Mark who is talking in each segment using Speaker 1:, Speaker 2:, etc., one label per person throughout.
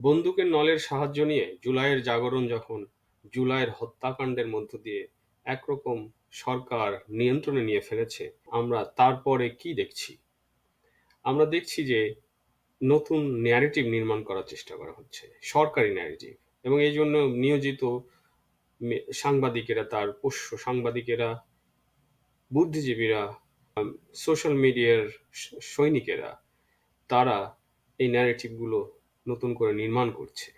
Speaker 1: বন্দুকের নলের সাহায্য নিয়ে জুলাইয়ের জাগরণ যখন জুলাইয়ের হত্যাকাণ্ডের মধ্য দিয়ে একরকম সরকার নিয়ন্ত্রণে নিয়ে ফেলেছে, আমরা তারপরে কি দেখছি? আমরা দেখছি যে নতুন ন্যারেটিভ নির্মাণ করার চেষ্টা করা হচ্ছে, সরকারি ন্যারেটিভ এবং এই জন্য নিয়োজিত সাংবাদিকেরা, তার পোষ্য সাংবাদিকেরা, বুদ্ধিজীবীরা সোশ্যাল মিডিয়ার সৈনিকেরা, তারা এই ন্যারেটিভগুলো নতুন করে নির্মাণ করছে।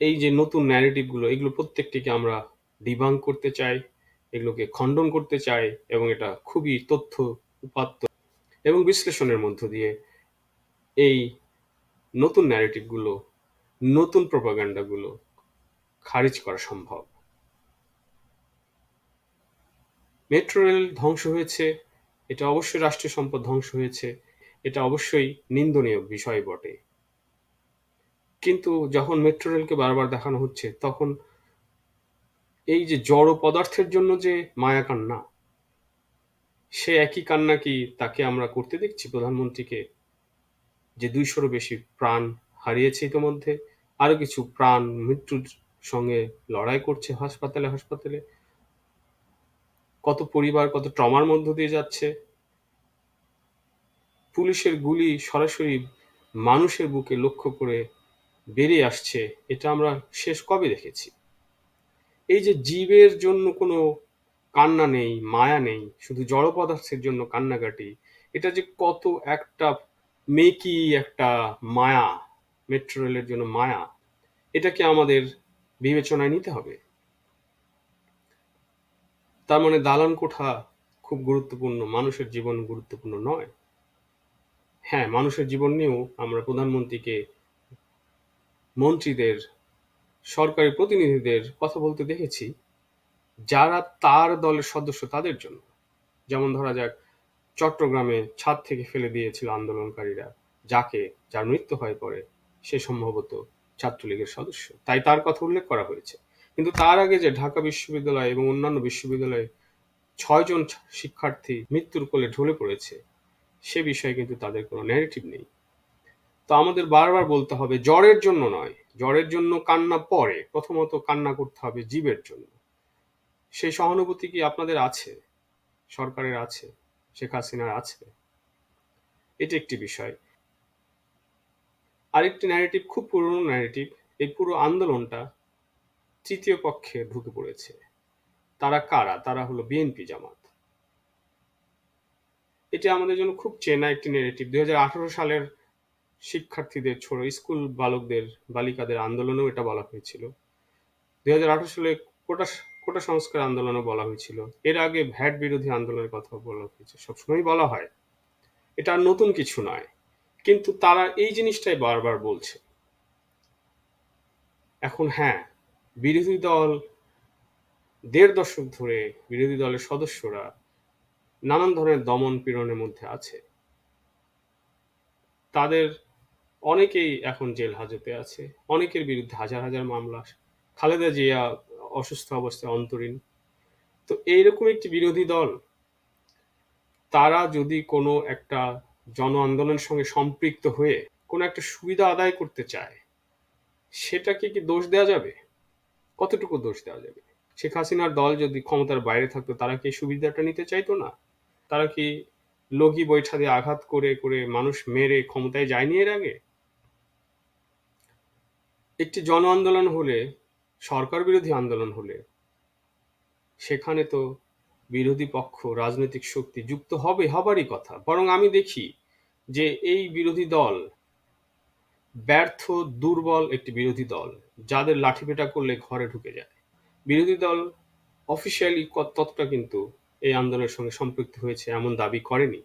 Speaker 1: এই যে নতুন ন্যারেটিভগুলো এগুলো প্রত্যেকটিকে আমরা ডিবাং করতে চাই, এগুলোকে খণ্ডন করতে চাই এবং এটা খুবই তথ্য উপাত্ত এবং বিশ্লেষণের মধ্য দিয়ে এই নতুন ন্যারেটিভগুলো নতুন প্রপাগান্ডাগুলো খারিজ করা সম্ভব। মেট্রো রেল ধ্বংস হয়েছে, এটা অবশ্যই রাষ্ট্রীয় সম্পদ ধ্বংস হয়েছে, এটা অবশ্যই নিন্দনীয় বিষয় বটে। কিন্তু যখন মেট্রো রেলকে বারবার দেখানো হচ্ছে, তখন এই যে জড় পদার্থের জন্য যে মায়া কান্না, সে একই কান্না কি তাকে আমরা করতে দেখছি? প্রধানমন্ত্রীকে যে দুইশোরও বেশি প্রাণ হারিয়েছে ইতোমধ্যে আরও কিছু প্রাণ মৃত্যুর সঙ্গে লড়াই করছে হাসপাতালে হাসপাতালে। কত পরিবার, কত ট্রমার মধ্য দিয়ে যাচ্ছে। পুলিশের গুলি সরাসরি মানুষের বুকে লক্ষ্য করে বেরিয়ে আসছে, এটা আমরা শেষ কবে দেখেছি? এই যে জীবের জন্য কোনো কান্না নেই, মায়া নেই, শুধু জড় পদার্থের জন্য কান্নাকাটি, এটা যে কত একটা মেকি একটা মায়া মেট্রো রেলের জন্য মায়া এটাকে আমাদের বিবেচনায় নিতে হবে? তার মানে দালান কোঠা খুব গুরুত্বপূর্ণ, মানুষের জীবন গুরুত্বপূর্ণ নয়। হ্যাঁ মানুষের জীবন নিয়েও আমরা প্রধানমন্ত্রীকে মন্ত্রীদের, সরকারি প্রতিনিধিদের কথা বলতে দেখেছি, যারা তার দলের সদস্য তাদের জন্য। যেমন ধরা যাক, চট্টগ্রামে ছাদ থেকে ফেলে দিয়েছিল আন্দোলনকারীরা, যাকে, যার মৃত্যু হয় পরে সে সম্ভবত ছাত্রলীগের সদস্য। তাই তার কথা উল্লেখ করা হয়েছে। কিন্তু তার আগে যে ঢাকা বিশ্ববিদ্যালয় এবং অন্যান্য বিশ্ববিদ্যালয়ে ছয়জন শিক্ষার্থী মৃত্যুর কোলে ঢলে পড়েছে, সে বিষয়ে কিন্তু তাদের কোনো ন্যারেটিভ নেই। তো আমাদের বারবার বলতে হবে, জ্বরের জন্য নয়। জ্বরের জন্য কান্না পরে, প্রথমত কান্না করতে হবে জীবের জন্য। সেই সহানুভূতি কি আপনাদের আছে? সরকারের আছে? শেখ হাসিনার আছে? এটি একটি বিষয়। আরেকটি ন্যারেটিভ খুব পুরনো ন্যারেটিভ এই পুরো আন্দোলনটা তৃতীয় পক্ষে ঢুকে পড়েছে। তারা কারা? তারা হলো বিএনপি জামাত। এটি আমাদের জন্য খুব চেনা একটি ন্যারেটিভ দুই সালের শিক্ষার্থীদের ছোট, স্কুল বালকদের, বালিকাদের আন্দোলনেও এটা বলা হয়েছিল। দুই হাজার আঠারো সালে কোটা কোটা সংস্কার আন্দোলনও বলা হয়েছিল। এর আগে ভ্যাট বিরোধী আন্দোলনের কথা বলা হয়েছে। সবসময় বলা হয়, এটা নতুন কিছু নয়। কিন্তু তারা এই জিনিসটাই বারবার বলছে। এখন হ্যাঁ বিরোধী দল দেড় দশক ধরে বিরোধী দলের সদস্যরা নানান ধরনের দমন পীড়নের মধ্যে আছে। তাদের অনেকেই এখন জেল হাজতে আছে। অনেকের বিরুদ্ধে হাজার হাজার মামলা। খালেদা জিয়া অসুস্থ অবস্থায় অন্তরীণ। তো এইরকম একটি বিরোধী দল, তারা যদি কোনো একটা জন আন্দোলনের সঙ্গে সম্পৃক্ত হয়ে কোনো একটা সুবিধা আদায় করতে চায়, সেটাকে কি দোষ দেওয়া যাবে? কতটুকু দোষ দেওয়া যাবে? শেখ হাসিনার দল যদি ক্ষমতার বাইরে থাকতো, তারা কি সুবিধাটা নিতে চাইতো না? তারা কি লগি বৈঠা দিয়ে আঘাত করে করে মানুষ মেরে ক্ষমতায় যায়নি এর আগে? একটি জন আন্দোলন হলে, সরকার বিরোধী আন্দোলন হলে, সেখানে তো বিরোধী পক্ষ, রাজনৈতিক শক্তি যুক্ত হবে হবারই কথা। বরং আমি দেখি যে এই বিরোধী দল ব্যর্থ, দুর্বল একটি বিরোধী দল, যাদের লাঠিপেটা করলে ঘরে ঢুকে যায়। বিরোধী দল অফিসিয়ালি ততটা কিন্তু এই আন্দোলনের সঙ্গে সম্পৃক্ত হয়েছে, এমন দাবি করেনি।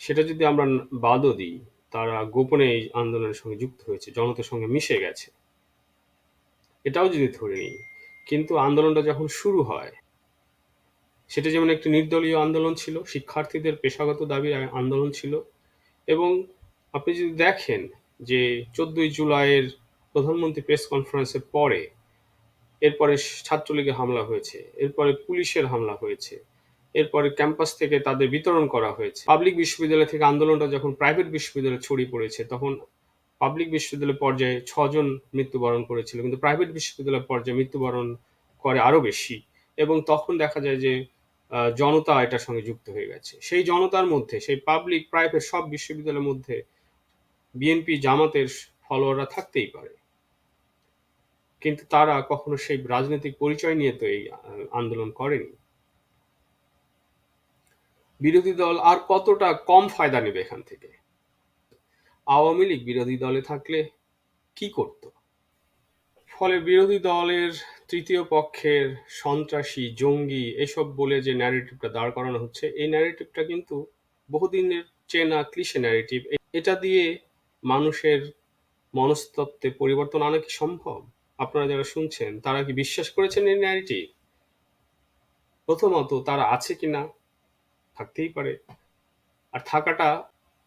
Speaker 1: সেটা যদি আমরা বাদও দিই তারা গোপনে এই আন্দোলনের সঙ্গে যুক্ত হয়েছে, জনতার সঙ্গে মিশে গেছে। এটাও যদি ধরে নিই, কিন্তু আন্দোলনটা যখন শুরু হয়, সেটা যেমন একটি নির্দলীয় আন্দোলন ছিল, শিক্ষার্থীদের পেশাগত দাবির আন্দোলন ছিল, এবং আপনি যদি দেখেন যে চোদ্দই জুলাইয়ের প্রধানমন্ত্রী প্রেস কনফারেন্সের পরে, এরপরে ছাত্রলীগে হামলা হয়েছে, এরপরে পুলিশের হামলা হয়েছে এরপরে ক্যাম্পাস থেকে তাদের বিতরণ করা হয়েছে। পাবলিক বিশ্ববিদ্যালয় থেকে আন্দোলনটা যখন প্রাইভেট বিশ্ববিদ্যালয়ে ছড়িয়ে পড়েছে, তখন পাবলিক বিশ্ববিদ্যালয় পর্যায়ে ছজন মৃত্যুবরণ করেছিল, কিন্তু প্রাইভেট বিশ্ববিদ্যালয় পর্যায়ে মৃত্যুবরণ করে আরও বেশি। এবং তখন দেখা যায় যে জনতা এটার সঙ্গে যুক্ত হয়ে গেছে। সেই জনতার মধ্যে, সেই পাবলিক, প্রাইভেট সব বিশ্ববিদ্যালয়ের মধ্যে বিএনপি জামাতের ফলোয়াররা থাকতেই পারে। কিন্তু তারা কখনো সেই রাজনৈতিক পরিচয় নিয়ে তো এই আন্দোলন করেনি। বিরোধী দল আর কতটা কম ফায়দা নেবে এখান থেকে? আওয়ামী লীগ বিরোধী দলে থাকলে কি করত? ফলে বিরোধী দলের তৃতীয় পক্ষের সন্ত্রাসী, জঙ্গি এসব বলে যে ন্যারেটিভটা দাঁড় করানো হচ্ছে, এই ন্যারেটিভটা কিন্তু বহুদিনের চেনা ক্লিশে ন্যারেটিভ এটা দিয়ে মানুষের মনস্তত্ত্বে পরিবর্তন আনা কি সম্ভব? আপনারা যারা শুনছেন, তারা কি বিশ্বাস করেছেন এই ন্যারেটিভ প্রথমত, তারা আছে কিনা? থাকতেই পারে। আর থাকাটা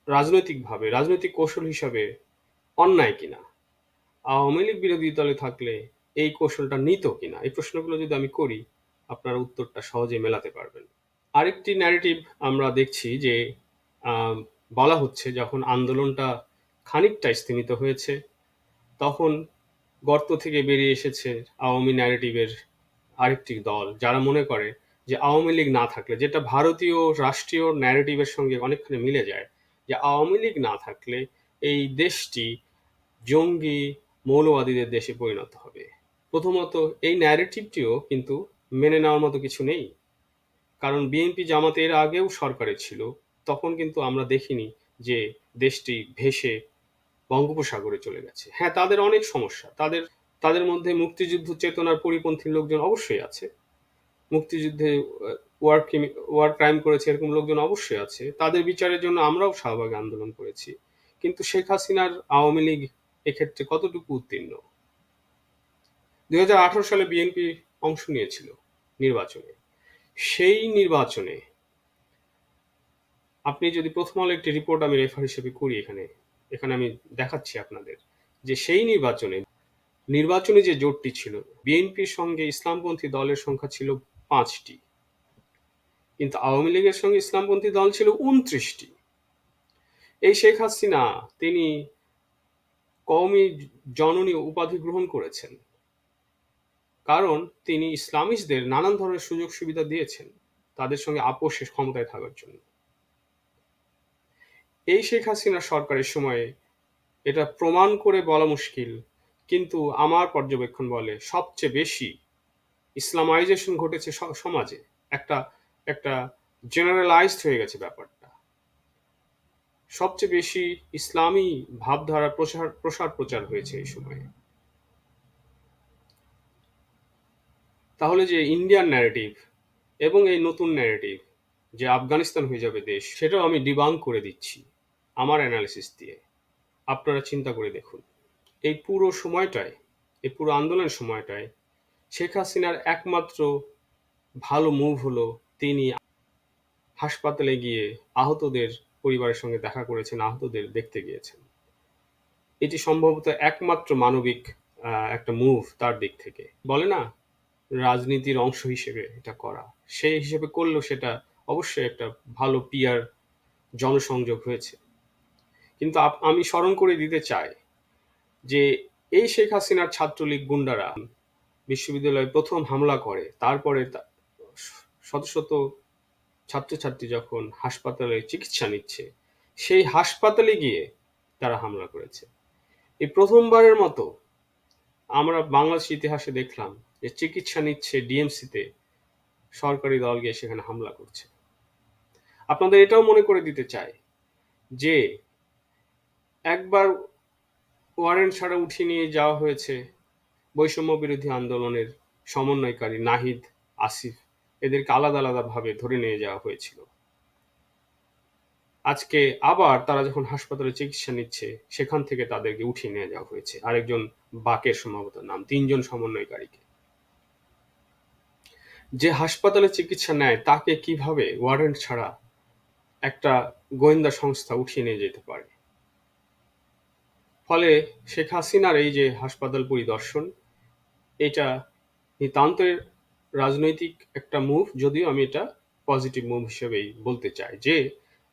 Speaker 1: রাজনৈতিকভাবে, রাজনৈতিক কৌশল হিসাবে অন্যায় কিনা? আওয়ামী লীগ বিরোধী দলে থাকলে এই কৌশলটা নিত কিনা? এই প্রশ্নগুলো যদি আমি করি, আপনারা উত্তরটা সহজে মেলাতে পারবেন। আরেকটি ন্যারেটিভ আমরা দেখছি যে বলা হচ্ছে যখন আন্দোলনটা খানিকটা স্থিমিত হয়েছে, তখন গর্ত থেকে বেরিয়ে এসেছে আওয়ামী ন্যারেটিভের আরেকটি দল, যারা মনে করে যে আওয়ামী লীগ না থাকলে, যেটা ভারতীয় রাষ্ট্রীয় ন্যারেটিভের সঙ্গে অনেকখানি মিলে যায়, যে আওয়ামী লীগ না থাকলে এই দেশটি জঙ্গি, মৌলবাদীদের দেশে পরিণত হবে। প্রথমত, এই ন্যারেটিভটিও কিন্তু মেনে নেওয়ার মতো কিছু নেই। কারণ বিএনপি জামাতে এর আগেও সরকারে ছিল, তখন কিন্তু আমরা দেখিনি যে দেশটি ভেসে বঙ্গোপসাগরে চলে গেছে। হ্যাঁ তাদের অনেক সমস্যা। তাদের তাদের মধ্যে মুক্তিযুদ্ধ চেতনার পরিপন্থী লোকজন অবশ্যই আছে। মুক্তিযুদ্ধে ওয়ার ক্রিমি ওয়ার ক্রাইম করেছে, এরকম লোকজন অবশ্যই আছে। তাদের বিচারের জন্য আমরাও শাহবাগ আন্দোলন করেছি। কিন্তু শেখ হাসিনার আওয়ামী লীগ এক্ষেত্রে কতটুকু উত্তীর্ণ? দুই সালে বিএনপি অংশ নিয়েছিল নির্বাচনে। সেই নির্বাচনে আপনি যদি প্রথম আলো একটি রিপোর্ট আমি রেফার হিসেবে করি এখানে এখানে আমি দেখাচ্ছি আপনাদের যে সেই নির্বাচনে নির্বাচনে যে জোটটি ছিল বিএনপির সঙ্গে ইসলামপন্থী দলের সংখ্যা ছিল পাঁচটি। কিন্তু আওয়ামী লীগের সঙ্গে ইসলামপন্থী দল ছিল উনত্রিশটি। এই শেখ হাসিনা, তিনি কওমি জননী উপাধি গ্রহণ করেছেন। কারণ তিনি ইসলামিস্টদের নানান ধরনের সুযোগ সুবিধা দিয়েছেন, তাদের সঙ্গে আপোষে ক্ষমতায় থাকার জন্য। এই শেখ হাসিনা সরকারের সময়ে এটা প্রমাণ করে বলা মুশকিল, কিন্তু আমার পর্যবেক্ষণ বলে সবচেয়ে বেশি ইসলামাইজেশন ঘটেছে সমাজে। একটা একটা জেনারেলাইজড হয়ে গেছে ব্যাপারটা। সবচেয়ে বেশি ইসলামী ভাবধারা প্রসার প্রসার প্রচার হয়েছে এই সময়ে। তাহলে যে ইন্ডিয়ান ন্যারেটিভ এবং এই নতুন ন্যারেটিভ যে আফগানিস্তান হয়ে যাবে দেশ, সেটাও আমি ডিবাং করে দিচ্ছি আমার অ্যানালিসিস দিয়ে। আপনারা চিন্তা করে দেখুন। এই পুরো সময়টায়, এই পুরো আন্দোলনের সময়টায় শেখ হাসিনার একমাত্র ভালো মুভ হলো তিনি হাসপাতালে গিয়ে আহতদের পরিবারের সঙ্গে দেখা করেছেন, আহতদের দেখতে গিয়েছেন। এটি সম্ভবত একমাত্র মানবিক একটা মুভ তার দিক থেকে। বলে না, রাজনীতির অংশ হিসেবে এটা করা। সেই হিসেবে করলেও সেটা অবশ্যই একটা ভালো পিয়ার জনসংযোগ হয়েছে। কিন্তু আমি স্মরণ করে দিতে চাই যে এই শেখ হাসিনার ছাত্রলীগ গুন্ডারা বিশ্ববিদ্যালয়ে প্রথম হামলা করে, তারপরে শত শত ছাত্রছাত্রী যখন হাসপাতালে চিকিৎসা নিচ্ছে, সেই হাসপাতালে গিয়ে তারা হামলা করেছে। এই প্রথমবারের মতো আমরা বাংলাদেশ ইতিহাসে দেখলাম যে চিকিৎসা নিচ্ছে ডিএমসিতে, সরকারি দল গিয়ে সেখানে হামলা করছে। আপনাদের এটাও মনে করে দিতে চাই যে, একবার ওয়ারেন্ট ছাড়া উঠিয়ে নিয়ে যাওয়া হয়েছে বৈষম্য বিরোধী আন্দোলনের সমন্বয়কারী নাহিদ, আসিফ এদেরকে আলাদা আলাদা ভাবে ধরে নিয়ে যাওয়া হয়েছিল। আজকে আবার তারা যখন হাসপাতালে চিকিৎসা নিচ্ছে, সেখান থেকে তাদেরকে উঠিয়ে নিয়ে যাওয়া হয়েছে। আরেকজন বাকের সম্ভবত নাম, তিনজন সমন্বয়কারীকে। যে হাসপাতালে চিকিৎসা নেয়, তাকে কীভাবে ওয়ারেন্ট ছাড়া একটা গোয়েন্দা সংস্থা উঠিয়ে নিয়ে যেতে পারে? ফলে শেখ হাসিনার এই যে হাসপাতাল পরিদর্শন এটা নিতান্তের রাজনৈতিক একটা মুভ যদিও আমি এটা পজিটিভ মুভ হিসেবেই বলতে চাই যে,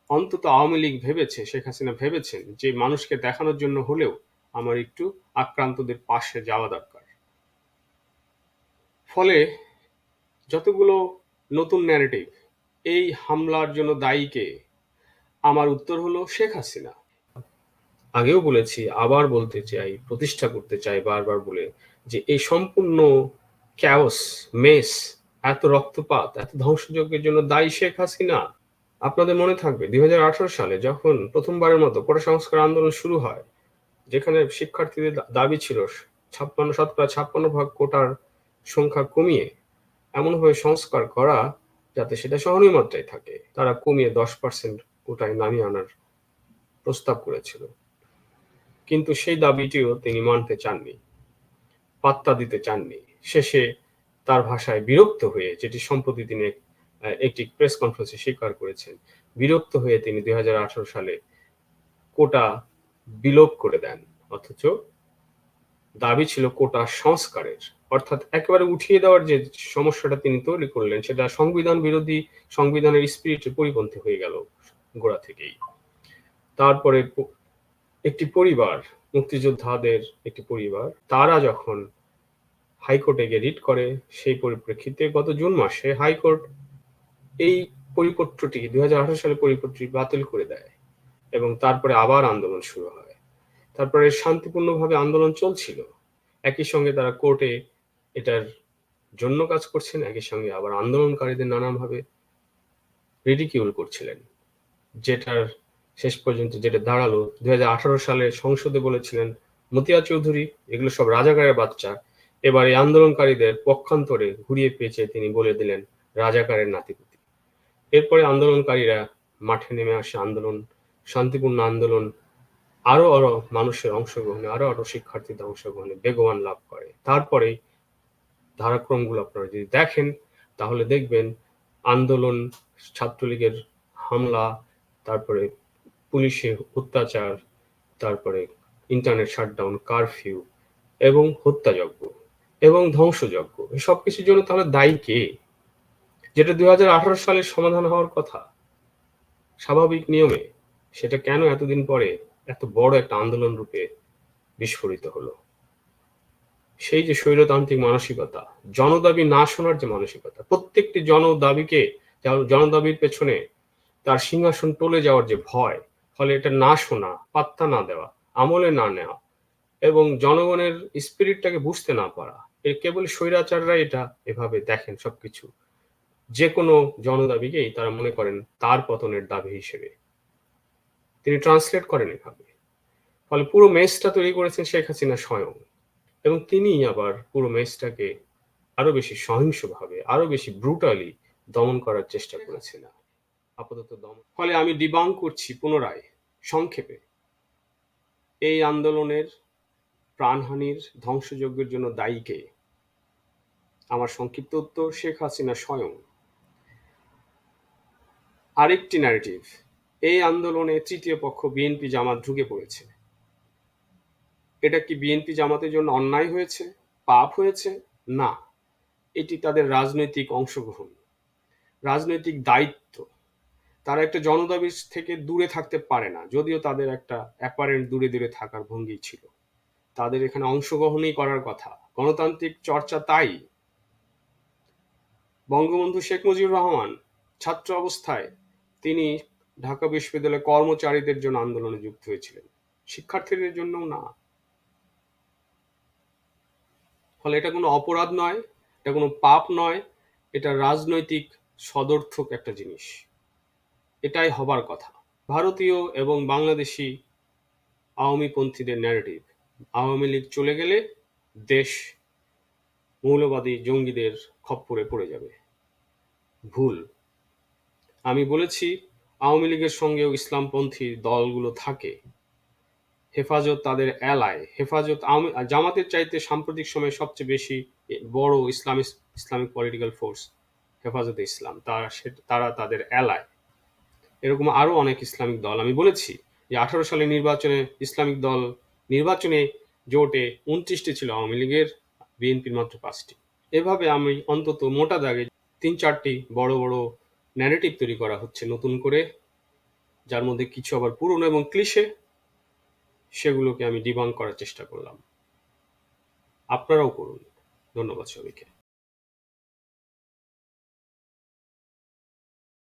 Speaker 1: অন্তত আওয়ামী লীগ ভেবেছে, শেখ হাসিনা ভেবেছেন যে, মানুষকে দেখানোর জন্য হলেও আমার একটু আক্রান্তদের পাশে যাওয়া দরকার। ফলে যতগুলো নতুন ন্যারেটিভ এই হামলার জন্য দায়ীকে আমার উত্তর হলো শেখ হাসিনা। আগেও বলেছি, আবার বলতে চাই, প্রতিষ্ঠা করতে চাই, বারবার বলে যে এই সম্পূর্ণ ক্যাওস মেস এত রক্তপাত, এত ধ্বংসযজ্ঞের জন্য দায়ী শেখ হাসিনা, আপনাদের মনে থাকবে দুই সালে যখন প্রথমবারের মতো সংস্কার আন্দোলন শুরু হয়, যেখানে শিক্ষার্থীদের দাবি ছিল ছাপ্পান্ন, শতকরা ছাপ্পান্ন ভাগ কোটার সংখ্যা কমিয়ে এমনভাবে সংস্কার করা যাতে সেটা সহনীয় মাত্রায় থাকে। তারা কমিয়ে দশ পার্সেন্ট কোটায় নামিয়ে আনার প্রস্তাব করেছিল। কিন্তু সেই দাবিটিও তিনি মানতে চাননি। পাত্তা দিতে চাননি। শেষে তার ভাষায় বিরক্ত হয়ে, যেটি সম্প্রতি তিনি একটি প্রেস কনফারেন্সে স্বীকার করেছেন, বিরক্ত হয়ে তিনি দুই সালে কোটা বিলোপ করে দেন। অথচ দাবি ছিল কোটা সংস্কারের, অর্থাৎ একেবারে উঠিয়ে দেওয়ার যে সমস্যাটা তিনি তৈরি করলেন, সেটা সংবিধান বিরোধী, সংবিধানের স্পিরিটের পরিপন্থী হয়ে গেল গোড়া থেকেই। তারপরে একটি পরিবার, মুক্তিযোদ্ধাদের একটি পরিবার, তারা যখন হাইকোর্টে গিয়ে রিট করে, সেই পরিপ্রেক্ষিতে গত জুন মাসে হাইকোর্ট এই পরিপত্রটি দুই সালে পরিপত্রটি বাতিল করে দেয় এবং তারপরে আবার আন্দোলন শুরু হয়। তারপরে শান্তিপূর্ণভাবে আন্দোলন চলছিল। একই সঙ্গে তারা কোর্টে এটার জন্য কাজ করছেন, একই সঙ্গে আবার আন্দোলনকারীদের নানাভাবে রিডিকিউল করছিলেন, যেটার শেষ পর্যন্ত যেটা দাঁড়াল, দুই হাজার আঠারো সালে সংসদে বলেছিলেন, মতিয়া চৌধুরী, এগুলো সব রাজাকারের বাচ্চা। এবার এই আন্দোলনকারীদের পক্ষান্তরে ঘুরিয়ে পেয়েছে তিনি বলে দিলেন, রাজাকারের নাতিপুতি। এরপরে আন্দোলনকারীরা মাঠে নেমে আসে আন্দোলন, শান্তিপূর্ণ আন্দোলন, আরও আরও মানুষের অংশগ্রহণে, আরও আরও শিক্ষার্থীদের অংশগ্রহণে বেগবান লাভ করে। তারপরে ধারাক্রমগুলো আপনারা যদি দেখেন, তাহলে দেখবেন আন্দোলন, ছাত্রলীগের হামলা, তারপরে পুলিশের অত্যাচার, তারপরে ইন্টারনেট শাটডাউন কারফিউ এবং হত্যাযজ্ঞ এবং ধ্বংসযজ্ঞ। সব কিছুর জন্য তাহলে দায়ী কে? যেটা দুই সালের সমাধান হওয়ার কথা, স্বাভাবিক নিয়মে সেটা কেন এতদিন পরে এত বড় একটা আন্দোলন রূপে বিস্ফোরিত হলো? সেই যে স্বৈরতান্ত্রিক মানসিকতা, জনদাবি না শোনার যে মানসিকতা, প্রত্যেকটি জনদাবিকে, জনদাবির পেছনে তার সিংহাসন টলে যাওয়ার যে ভয় ফলে এটা না শোনা, পাত্তা না দেওয়া, আমলে না নেওয়া এবং জনগণের স্পিরিটটাকে বুঝতে না পারা। এর কেবল স্বৈরাচাররা এটা এভাবে দেখেন সবকিছু। যে কোনো জনদাবিকেই তারা মনে করেন তার পতনের দাবি হিসেবে। তিনি ট্রান্সলেট করেন এভাবে। ফলে পুরো মেসটা তৈরি করেছেন শেখ হাসিনা স্বয়ং এবং তিনি আবার পুরো মেসটাকে আরও বেশি সহিংসভাবে, আরও বেশি ব্রুটালি দমন করার চেষ্টা করেছিল আপাতত দমন ফলে আমি ডিবাং করছি পুনরায়। সংক্ষেপে, এই আন্দোলনের প্রাণহানির ধ্বংসযজ্ঞের জন্য দায়ী কে আমার সংক্ষিপ্ত উত্তর শেখ হাসিনা স্বয়ং। আরেকটি ন্যারেটিভ এই আন্দোলনে তৃতীয় পক্ষ বিএনপি জামাত ঢুকে পড়েছে। এটা কি বিএনপি জামাতের জন্য অন্যায় হয়েছে, পাপ হয়েছে? না, এটি তাদের রাজনৈতিক অংশগ্রহণ, রাজনৈতিক দায়িত্ব। তারা একটা জনদাবির থেকে দূরে থাকতে পারে না, যদিও তাদের একটা অ্যাপারেন্ট দূরে দূরে থাকার ভঙ্গি ছিল। তাদের এখানে অংশগ্রহণই করার কথা, গণতান্ত্রিক চর্চা তাই। বঙ্গবন্ধু শেখ মুজিবুর রহমান ছাত্র অবস্থায় তিনি ঢাকা বিশ্ববিদ্যালয়ের কর্মচারীদের জন্য আন্দোলনে যুক্ত হয়েছিলেন। শিক্ষার্থীদের জন্যও না। ফলে এটা কোনো অপরাধ নয়, এটা কোনো পাপ নয়, এটা রাজনৈতিক সদর্থক একটা জিনিস। এটাই হবার কথা। ভারতীয় এবং বাংলাদেশি আওয়ামীপন্থীদের ন্যারেটিভ আওয়ামী লীগ চলে গেলে দেশ মৌলবাদী জঙ্গিদের খপ্পরে পড়ে যাবে। ভুল। আমি বলেছি, আওয়ামী লীগের সঙ্গেও ইসলামপন্থী দলগুলো থাকে। হেফাজত তাদের এলায় হেফাজত জামাতের চাইতে সাম্প্রতিক সময়ে সবচেয়ে বেশি বড় ইসলামিক ইসলামিক পলিটিক্যাল ফোর্স হেফাজতে ইসলাম। তারা তারা তাদের এলায় এরকম আরও অনেক ইসলামিক দল। আমি বলেছি যে আঠারো সালে নির্বাচনে ইসলামিক দল নির্বাচনে জোটে উনত্রিশটি ছিল আওয়ামী লীগের, বিএনপির মাত্র পাঁচটি। এভাবে আমি অন্তত মোটা দাগে তিন চারটি বড় বড় ন্যারেটিভ তৈরি করা হচ্ছে নতুন করে, যার মধ্যে কিছু আবার পুরনো এবং ক্লিশে সেগুলোকে আমি ডিবাঙ্ক করার চেষ্টা করলাম। আপনারাও করুন। ধন্যবাদ সবাইকে।